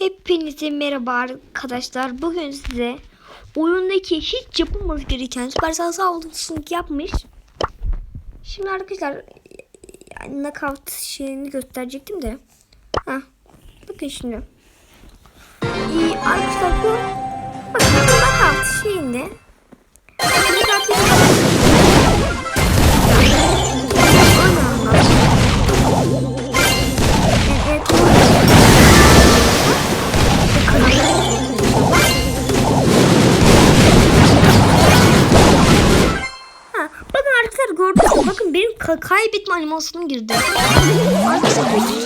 Hepinize merhaba arkadaşlar. Bugün size oyundaki hiç yapılması gereken Supercell sağ olsun yapmış. Şimdi arkadaşlar yani knockout şeyini gösterecektim de. Ha, bakın şimdi. Gördünüz? Bakın benim ka- kaybetme animasyonum girdi. Arkadaşlar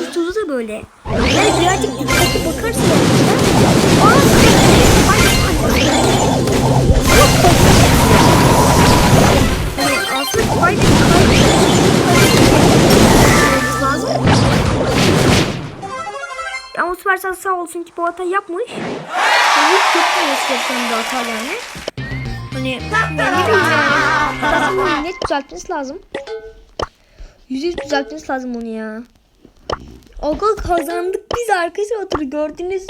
bu tuzu da böyle. Yani birazcık dikkatli bakarsanız. Aa, aslında kaybetme lazım. Ama Supercell sağ olsun ki bu hata yapmış. Yani hiç yapmaması gereken bir hata yani. Hani yani ne bileyim Zaten bunu net düzeltmesi lazım. Yüzde yüz düzeltmesi lazım onu ya. Okul kazandık biz arkadaşlar oturup gördünüz.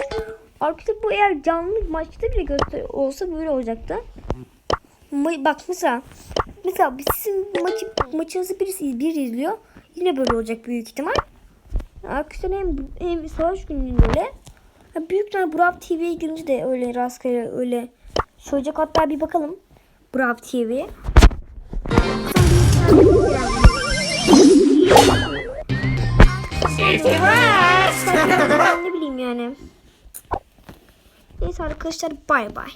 Arkadaşlar bu eğer canlı maçta bile göster olsa böyle olacaktı. Bak mesela mesela sizin maçı maçınızı birisi bir izliyor. Yine böyle olacak büyük ihtimal. Arkadaşlar hem, hem savaş gününde öyle. Büyük tane Brav TV'ye girince de öyle rastgele öyle söyleyecek. Hatta bir bakalım. Brav TV. Ne bileyim yani. Neyse arkadaşlar bay bay.